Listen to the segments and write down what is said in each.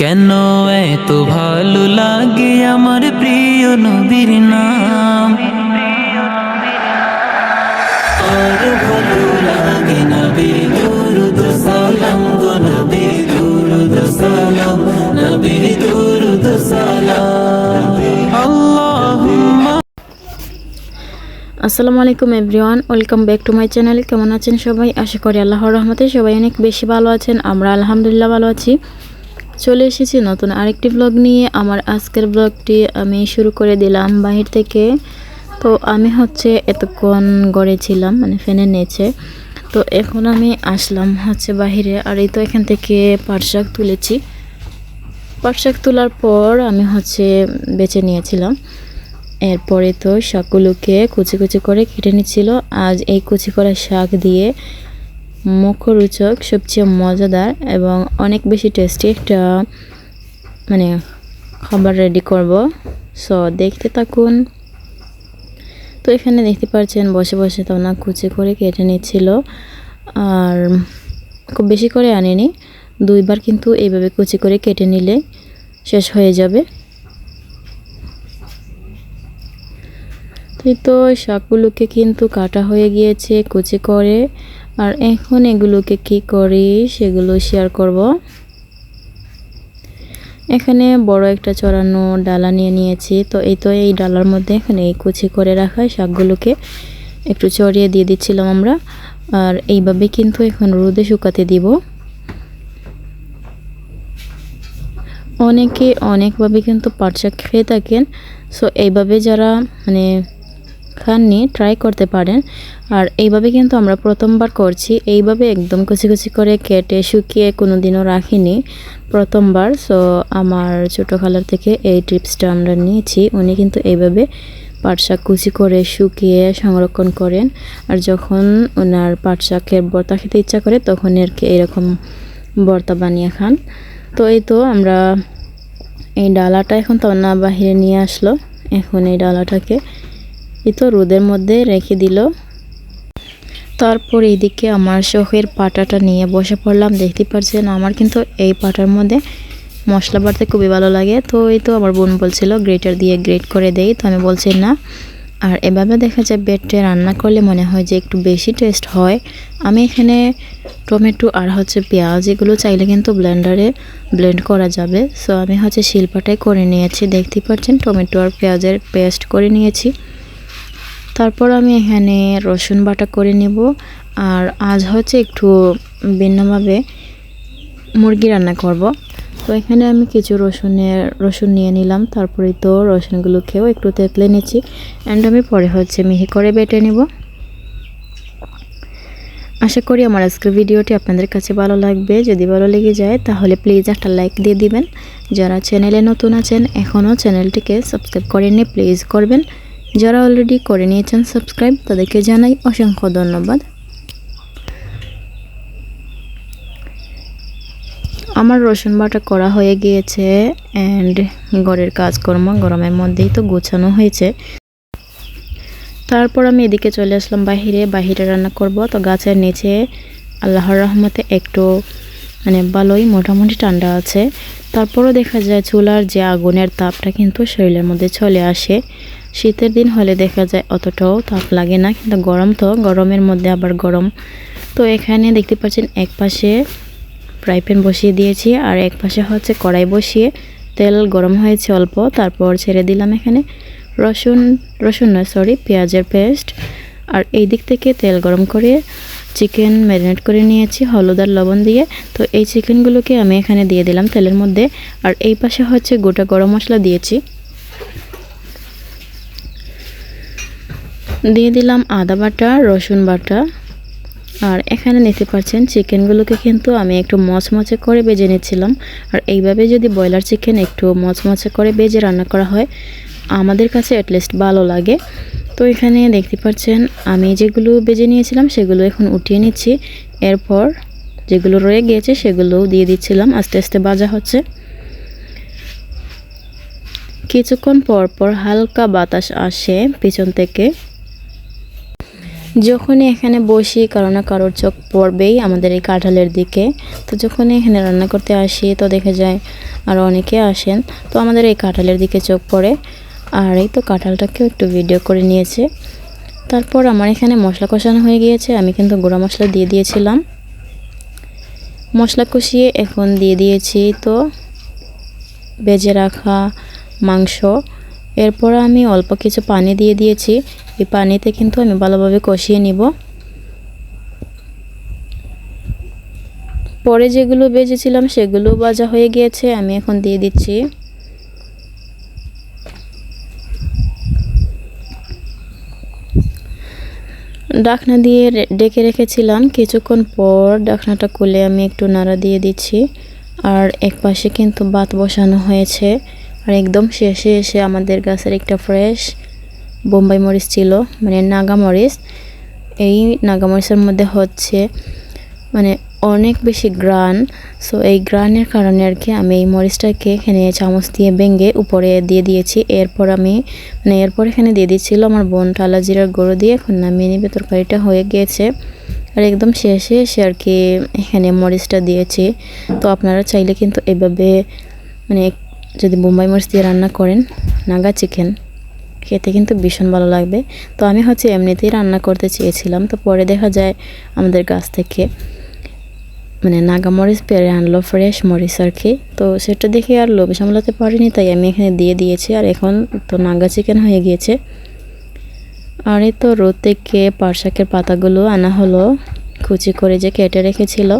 কেন এত ভালো লাগে আমার প্রিয় নবীর নাম? আর ভালো লাগে নবীর দুরুদ সালাম গো নবীর দুরুদ সালাম নবীর দুরুদ সালাম। আসসালামু আলাইকুম everyone welcome back to my channel. কেমন আছেন সবাই? আশা করি আল্লাহর রহমতে সবাই অনেক বেশি ভালো আছেন। আমরা আলহামদুলিল্লাহ ভালো আছি। চলে এসেছি নতুন আরেকটি ব্লগ নিয়ে। আমার আজকের ব্লগটি আমি শুরু করে দিলাম বাহির থেকে। তো আমি হচ্ছে এতক্ষণ গড়ে ছিলাম মানে ফ্যানের নিচে। তো এখন আমি আসলাম হচ্ছে বাহিরে, আর এই তো এখান থেকে পাট শাক তুলেছি। পাট শাক তোলার পর আমি হচ্ছে বেছে নিয়েছিলাম। এরপরে তো শাকগুলোকে কুচি কুচি করে কেটে নিচ্ছিল। আজ এই কুচি করা শাক দিয়ে মুখরোচক, সবচেয়ে মজাদার এবং অনেক বেশি টেস্টি একটা মানে খাবার রেডি করব। সো দেখতে থাকুন। তো এখানে দেখতে পাচ্ছেন, বসে বসে তো না, কুচি করে কেটে নিচ্ছিল। আর খুব বেশি করে আনেনি। দুইবার কিন্তু এইভাবে কুচি করে কেটে নিলে শেষ হয়ে যাবে। তো, শাকগুলোকে কিন্তু কাটা হয়ে গিয়েছে কুচি করে। আর এখন এগুলোকে কি করি? সেগুলো শেয়ার করব। এখানে বড় একটা চড়ানো ডালা নিয়ে নিয়েছি। তো এই তো এই ডালার মধ্যে এখানে এই কুচি করে রাখা শাকগুলোকে একটু চড়িয়ে দিয়ে দিচ্ছিলাম আমরা। আর এইভাবে কিন্তু এখন রোদে শুকাতে দিব। অনেকে অনেকভাবে কিন্তু পাট শাক খেয়ে থাকেন। সো এইভাবে যারা মানে খাননি ট্রাই করতে পারেন। আর এইভাবে কিন্তু আমরা প্রথমবার করছি। এইভাবে একদম কুচি কুচি করে কেটে শুকিয়ে কোনো দিনও রাখিনি প্রথমবার। সো আমার ছোটো খালার থেকে এই টিপসটা আমরা নিয়েছি। উনি কিন্তু এইভাবে পাট শাক কুচি করে শুকিয়ে সংরক্ষণ করেন। আর যখন ওনার পাট শাকের ভর্তা খেতে ইচ্ছা করে, তখন আর কি এরকম ভর্তা বানিয়ে খান। তো এই তো আমরা এই ডালাটা এখন তো না বাহিরে নিয়ে আসলো। এখন এই ডালাটাকে এই তো রোদের মধ্যে রেখে দিল। তারপর এইদিকে আমার শখের পাটাটা নিয়ে বসে পড়লাম। দেখতে পাচ্ছেন, আমার কিন্তু এই পাটার মধ্যে মশলা বাড়তে খুবই ভালো লাগে। তো এই তো আমার বোন বলছিল, গ্রেটার দিয়ে গ্রেট করে দেই। তো আমি বলছি, না। আর এভাবে দেখা যায় বেডে রান্না করলে মনে হয় যে একটু বেশি টেস্ট হয়। আমি এখানে টমেটো আর হচ্ছে পেঁয়াজ এগুলো চাইলে কিন্তু ব্লেন্ডারে ব্লেন্ড করা যাবে। সো আমি হচ্ছে শিল্পাটাই করে নিয়েছি। দেখতে পাচ্ছেন, টমেটো আর পেঁয়াজের পেস্ট করে নিয়েছি। তারপর আমি এখানে রসুন বাটা করে নেব। আর আজ হচ্ছে একটু ভিন্নভাবে মুরগি রান্না করব। তো এখানে আমি কিছু রসুনের, রসুন নিয়ে নিলাম। তারপরে তো রসুনগুলোকেও একটু তেতলে নিচ্ছি। অ্যান্ড আমি পরে হচ্ছে মিহি করে বেটে নেব। আশা করি আমার আজকের ভিডিওটি আপনাদের কাছে ভালো লাগবে। যদি ভালো লেগে যায়, তাহলে প্লিজ একটা লাইক দিয়ে দিবেন। যারা চ্যানেলে নতুন আছেন, এখনও চ্যানেলটিকে সাবস্ক্রাইব করেননি প্লিজ করবেন। যারা অলরেডি করে নিয়েছেন সাবস্ক্রাইব তাদেরকে জানাই অসংখ্য ধন্যবাদ। আমার রসুন বাটা করা হয়ে গিয়েছে অ্যান্ড ঘরের কাজকর্ম গরমের মধ্যেই তো গোছানো হয়েছে। তারপর আমি এদিকে চলে আসলাম বাহিরে বাহিরে রান্না করব। তো গাছের নিচে আল্লাহর রহমতে একটু মানে ভালোই মোটামুটি ঠান্ডা আছে। তারপরও দেখা যায় চুলার যে আগুনের তাপটা কিন্তু শরীরের মধ্যে চলে আসে। শীতের দিন হলে দেখা যায় অতটাও তাপ লাগে না, কিন্তু গরম তো, গরমের মধ্যে আবার গরম। তো এখানে দেখতে পাচ্ছেন এক পাশে ফ্রাই প্যান বসিয়ে দিয়েছি, আর এক পাশে হচ্ছে কড়াই বসিয়ে তেল গরম হয়েছে অল্প, তারপর ছেড়ে দিলাম এখানে রসুন রসুন নয় সরি পেঁয়াজের পেস্ট। আর এই দিক থেকে তেল গরম করে চিকেন ম্যারিনেট করে নিয়েছি, হলুদ আর লবণ দিয়ে। তো এই চিকেনগুলোকে আমি এখানে দিয়ে দিলাম তেলের মধ্যে। আর এই পাশে হচ্ছে গোটা গরম মশলা দিয়েছি। দিয়ে দিলাম আদা বাটা, রসুন বাটা। আর এখানে নিতে পারছেন চিকেনগুলোকে কিন্তু আমি একটু মচমচে করে বেজে নিচ্ছিলাম। আর এইভাবে যদি ব্রয়লার চিকেন একটু মচমচে করে বেজে রান্না করা হয়, আমাদের কাছে অ্যাটলিস্ট ভালো লাগে। তো এখানে দেখতে পাচ্ছেন, আমি যেগুলো বেজে নিয়েছিলাম সেগুলো এখন উঠিয়ে নিচ্ছি। এরপর যেগুলো রয়ে গিয়েছে সেগুলোও দিয়ে দিচ্ছিলাম, আস্তে আস্তে বাজা হচ্ছে। কিছুক্ষণ পর পর হালকা বাতাস আসে পিছন থেকে। যখনই এখানে বসি, কারও না কারোর চোখ পড়বেই আমাদের এই কাঁঠালের দিকে। তো যখনই এখানে রান্না করতে আসি, তো দেখা যায় আরও অনেকে আসেন, তো আমাদের এই কাঁঠালের দিকে চোখ পড়ে। আর এই তো কাঁঠালটাকেও একটু ভিডিও করে নিয়েছে। তারপর আমার এখানে মশলা কষানো হয়ে গিয়েছে। আমি কিন্তু গুঁড়া মশলা দিয়ে দিয়েছিলাম। মশলা কষিয়ে এখন দিয়ে দিয়েছি তো বেজে রাখা মাংস। এরপর আমি অল্প কিছু পানি দিয়ে দিয়েছি। এই পানিতে কিন্তু আমি ভালোভাবে কষিয়ে নিব। পরে যেগুলো বেজেছিলাম সেগুলো ভাজা হয়ে গিয়েছে। আমি এখন দিয়ে দিচ্ছি। ডাকনা দিয়ে ডেকে রেখেছিলাম। কিছুক্ষণ পর ডাকনাটা খুলে আমি একটু নাড়া দিয়ে দিচ্ছি। আর এক পাশে কিন্তু বাত বসানো হয়েছে। আর একদম শেষে এসে আমাদের গাছের একটা ফ্রেশ বোম্বাই মরিচ ছিল মানে নাগা মরিচ। এই নাগা মরিচের মধ্যে হচ্ছে মানে অনেক বেশি গ্রান সো এই গ্রানের কারণে আর কি আমি এই মরিচটাকে এখানে চামচ দিয়ে ভেঙে উপরে দিয়ে দিয়েছি। এরপর আমি মানে এরপর এখানে দিয়ে দিচ্ছিল আমার বোন টালা জিরার গুঁড়ো দিয়ে, এখন নামিয়ে নিবে, তরকারিটা হয়ে গিয়েছে। আর একদম শেষে এসে আর কি এখানে মরিচটা দিয়েছি। তো আপনারা চাইলে কিন্তু এভাবে মানে যদি বোম্বাই মরিচ দিয়ে রান্না করেন, নাগা চিকেন, খেতে কিন্তু ভীষণ ভালো লাগবে। তো আমি হচ্ছে এমনিতেই রান্না করতে চেয়েছিলাম, তো পরে দেখা যায় আমাদের গাছ থেকে। মানে নাগা মরিচ পেরে আনলো ফ্রেশ মরিচ আর কি। তো সেটা দেখে আর লোভ সামলাতে পারিনি, তাই আমি এখানে দিয়ে দিয়েছি। আর এখন তো নাগা চিকেন হয়ে গিয়েছে। আর এই তো রোদ থেকে পারশাকের পাতাগুলো আনা হলো, কুচি করে যে কেটে রেখেছিল।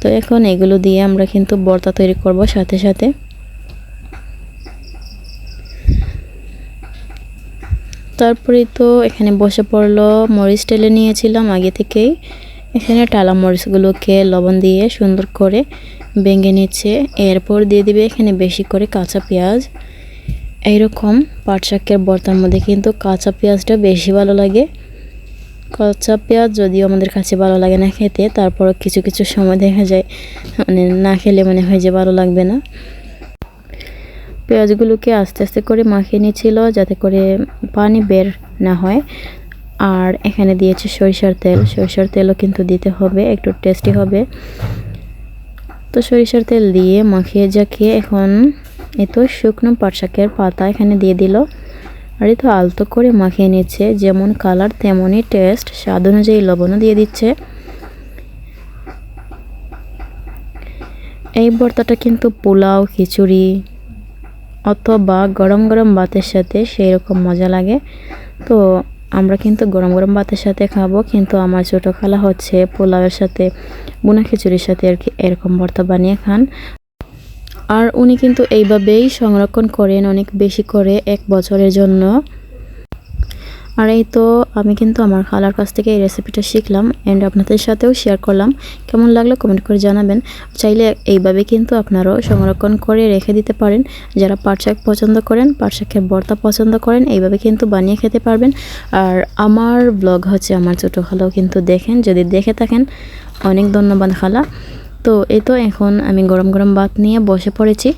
তো এখন এগুলো দিয়ে আমরা কিন্তু বর্তা তৈরি করব সাথে সাথে। তারপরে তো এখানে বসে পড়ল, মরিচ টেলে নিয়েছিলাম আগে থেকেই। এখানে টালা মরিচগুলোকে লবণ দিয়ে সুন্দর করে ভেঙে নিচ্ছে। এরপর দিয়ে দিবে এখানে বেশি করে কাঁচা পেঁয়াজ। এইরকম পাট শাকের বর্তার মধ্যে কিন্তু কাঁচা পেঁয়াজটা বেশি ভালো লাগে। কাঁচা পেঁয়াজ যদিও আমাদের কাছে ভালো লাগে না খেতে তারপর কিছু কিছু সময় দেখা যায় মানে না খেলে মনে হয় যে ভালো লাগবে না। পেঁয়াজগুলোকে আস্তে আস্তে করে মাখিয়ে নিয়েছিল যাতে করে পানি বের না হয়। আর এখানে দিয়েছে সরিষার তেল। সরিষার তেলও কিন্তু দিতে হবে একটু টেস্টি হবে। তো সরিষার তেল দিয়ে মাখিয়ে জাকিয়ে এখন এই তো শুকনো পাট শাকের পাতা এখানে দিয়ে দিল। আর এই তো আলতো করে মাখিয়ে নিচ্ছে যেমন কালার তেমনই টেস্ট স্বাদ অনুযায়ী লবণও দিয়ে দিচ্ছে। এই ভর্তাটা কিন্তু পোলাও খিচুড়ি অথবা গরম গরম ভাতের সাথে সেই রকম মজা লাগে। তো আমরা কিন্তু গরম গরম ভাতের সাথে খাব, কিন্তু আমার ছোটো খালা হচ্ছে পোলাওয়ের সাথে, বুনা খিচুড়ির সাথে আর কি এরকম ভর্তা বানিয়ে খান। আর উনি কিন্তু এইভাবেই সংরক্ষণ করেন অনেক বেশি করে এক বছরের জন্য। আর এই তো আমি কিন্তু আমার খালার কাছ থেকে এই রেসিপিটা শিখলাম অ্যান্ড আপনাদের সাথেও শেয়ার করলাম। কেমন লাগল কমেন্ট করে জানাবেন। চাইলে এইভাবে কিন্তু আপনারাও সংরক্ষণ করে রেখে দিতে পারেন। যারা পাট শাক পছন্দ করেন, পাট শাকের ভর্তা পছন্দ করেন, এইভাবে কিন্তু বানিয়ে খেতে পারবেন। আর আমার ব্লগ হচ্ছে আমার ছোটো খালাও কিন্তু দেখেন, যদি দেখে থাকেন, অনেক ধন্যবাদ খালা। তো এই তো এখন আমি গরম গরম ভাত নিয়ে বসে পড়েছি।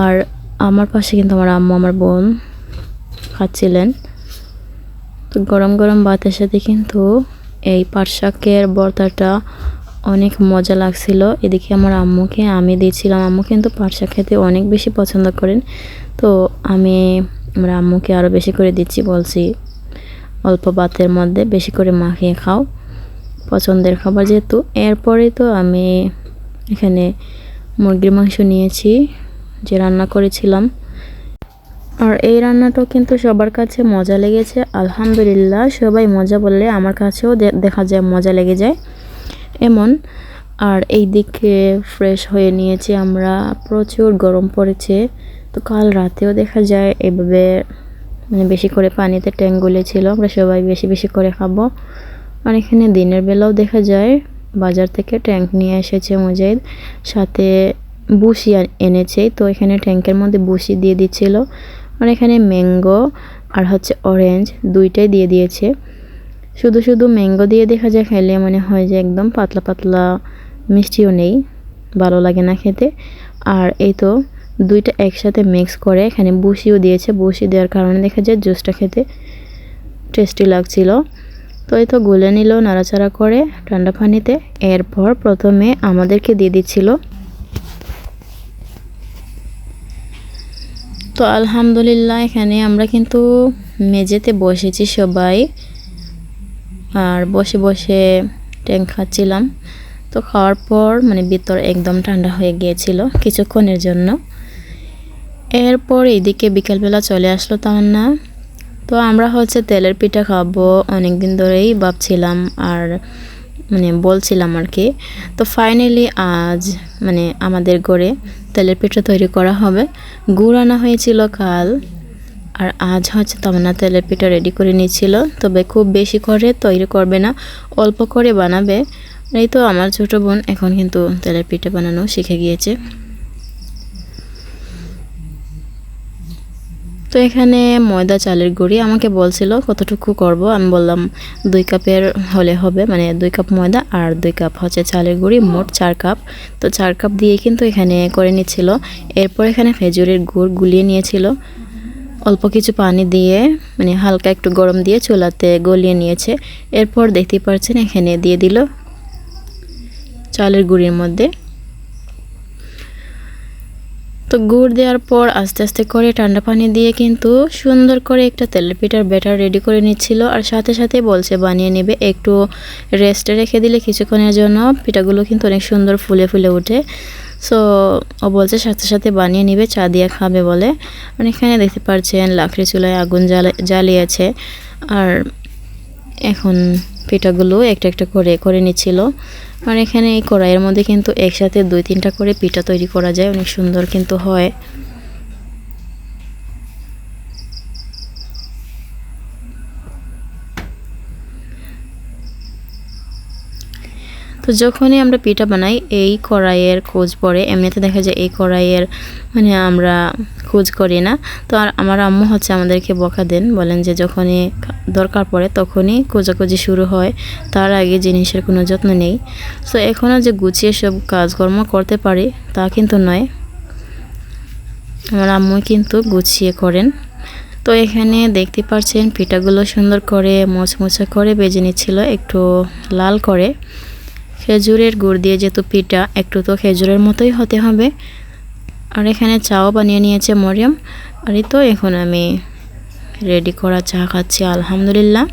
আর আমার পাশে কিন্তু আমার আম্মু, আমার বোন খাচ্ছিলেন। তো গরম গরম ভাতের সাথে কিন্তু এই পাট শাকের ভর্তাটা অনেক মজা লাগছিল। এদিকে আমার আম্মুকে আমি দিয়েছিলাম। আম্মু কিন্তু পাট শাক খেতে অনেক বেশি পছন্দ করেন। তো আমি আমার আম্মুকে আরও বেশি করে দিচ্ছি, বলছি অল্প ভাতের মধ্যে বেশি করে মাখিয়ে খাও। পছন্দের খাবার যেহেতু। এরপরে তো আমি এখানে মুরগির মাংস নিয়েছি, যে রান্না করেছিলাম। আর এই রান্নাটাও কিন্তু সবার কাছে মজা লেগেছে। আলহামদুলিল্লাহ, সবাই মজা বললে আমার কাছেও দেখা যায়, মজা লেগে যায়। এমন, আর এই দিকে ফ্রেশ হয়ে নিয়েছি আমরা। প্রচুর গরম পড়েছে, তো কাল রাতেও দেখা যায়। এভাবে মানে বেশি করে পানিতে ট্যাঙ্ক গুলেছিল আমরা সবাই বেশি বেশি করে খাব। আর এখানে দিনের বেলাও দেখা যায়, বাজার থেকে ট্যাঙ্ক নিয়ে এসেছে মুজাহিদ। সাথে বুসি এনেছে, তো এখানে ট্যাঙ্কের মধ্যে বুসি দিয়ে দিচ্ছিল। আর এখানে ম্যাঙ্গো আর হচ্ছে অরেঞ্জ দুইটাই দিয়ে দিয়েছে। শুধু শুধু ম্যাঙ্গো দিয়ে দেখা যায় খেলে মনে হয় যে একদম পাতলা পাতলা মিষ্টিও নেই, ভালো লাগে না খেতে। আর এই তো দুইটা একসাথে মিক্স করে এখানে বুসিও দিয়েছে। বুসি দেওয়ার কারণে দেখা যায় জুসটা খেতে টেস্টি লাগছিল। তো এই তো গুলে নিল, নাড়াচাড়া করে ঠান্ডা পানিতে। এরপর প্রথমে আমাদেরকে দিয়ে দিচ্ছিল তো আলহামদুলিল্লাহ, এখানে আমরা কিন্তু মেঝেতে বসেছি সবাই। আর বসে বসে ট্যাং খাচ্ছিলাম। তো খাওয়ার পর মানে ভিতর একদম ঠান্ডা হয়ে গিয়েছিল কিছুক্ষণের জন্য। এরপর এইদিকে বিকেলবেলা চলে আসলো তামান্না তো আমরা হচ্ছে তেলের পিঠা খাব অনেক দিন ধরেই ভাবছিলাম। আর মানে বলছিলাম আর কি। তো ফাইনালি আজ মানে আমাদের ঘরে তেলের পিঠা তৈরি করা হবে। গুড় আনা হয়েছিল কাল, আর আজ হচ্ছে তমনা তেলের পিঠা রেডি করে নিয়েছিল। তবে খুব বেশি করে তৈরি করবে না, অল্প করে বানাবে। এই তো আমার ছোটো বোন এখন কিন্তু তেলের পিঠা বানানো শিখে গিয়েছে। তো এখানে ময়দা চালের গুঁড়ি আমাকে বলছিল কতটুকু করব। আমি বললাম দুই কাপের হলে হবে মানে দুই কাপ ময়দা আর দুই কাপ হচ্ছে চালের গুঁড়ি, মোট চার কাপ। তো চার কাপ দিয়ে কিন্তু এখানে করে নিচ্ছিল। এরপর এখানে খেজুরের গুড় গুলিয়ে নিয়েছিল। অল্প কিছু পানি দিয়ে মানে হালকা একটু গরম দিয়ে চুলাতে গলিয়ে নিয়েছে। এরপর দেখতেই পাচ্ছেন এখানে দিয়ে দিল চালের গুঁড়ির মধ্যে। তো গুড় দেওয়ার পর আস্তে আস্তে করে ঠান্ডা পানি দিয়ে কিন্তু সুন্দর করে একটা তেলের পিঠার ব্যাটার রেডি করে নিচ্ছিল আর সাথে সাথে বলছে বানিয়ে নেবে একটু রেস্টে রেখে দিলে কিছুক্ষণের জন্য পিঠাগুলো কিন্তু অনেক সুন্দর ফুলে ফুলে ওঠে। সো ও বলছে সাথে সাথে বানিয়ে নেবে, চা দিয়ে খাবে বলে। মানে এখানে দেখতে পাচ্ছেন লাকড়ি চুলায় আগুন জ্বালা, জ্বালিয়েছে। আর এখন পিঠাগুলো একটা একটা করে করে নিচ্ছিল। আর এখানে এই কড়াইয়ের মধ্যে কিন্তু একসাথে দুই তিনটা করে পিঠা তৈরি করা যায়। অনেক সুন্দর কিন্তু হয়। তো যখনই আমরা পিঠা বানাই, এই কড়াইয়ের খোঁজ পড়ে। এমনিতে দেখা যায় এই কড়াইয়ের মানে আমরা খোঁজ করি না। তো আর আমার আম্মু হচ্ছে আমাদেরকে বকা দেন, বলেন যে যখনই দরকার পড়ে তখনই খোঁজাখুঁজি শুরু হয়। তার আগে জিনিসের কোনো যত্ন নেই। সো এখনও যে গুছিয়ে সব কাজকর্ম করতে পারি, তা কিন্তু নয়। আমার আম্মু কিন্তু গুছিয়ে করেন। তো এখানে দেখতে পাচ্ছেন পিঠাগুলো সুন্দর করে মোচমোচা করে বেজে নিচ্ছিল, একটু লাল করে। খেজুরের গুড় দিয়ে যেহেতু পিঠা, একটু তো খেজুরের মতোই হতে হবে। আর এখানে চাও বানিয়ে নিয়েছে মরিয়ম। আর তো এখন আমি রেডি করা চা খাচ্ছি, আলহামদুলিল্লাহ।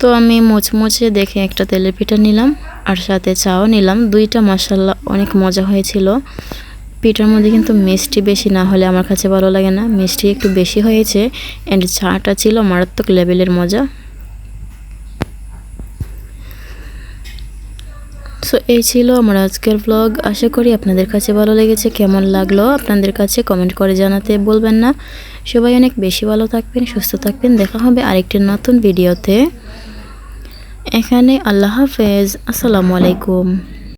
তো আমি মোচমোচে দেখে একটা তেলের পিঠা নিলাম, আর সাথে চাও নিলাম। দুইটা মশাল্লা অনেক মজা হয়েছিল। পিঠার মধ্যে কিন্তু মিষ্টি বেশি না হলে আমার কাছে ভালো লাগে না। মিষ্টি একটু বেশি হয়েছে অ্যান্ড চাটা ছিল মারাত্মক লেভেলের মজা। সো এই ছিল আমার আজকের ব্লগ আশা করি আপনাদের কাছে ভালো লেগেছে। কেমন লাগল আপনাদের কাছে কমেন্ট করে জানাতে বলবেন না। সবাই অনেক বেশি ভালো থাকবেন, সুস্থ থাকবেন। দেখা হবে আরেকটি নতুন ভিডিওতে এখানে আল্লাহ হাফেজ। আসসালামু আলাইকুম।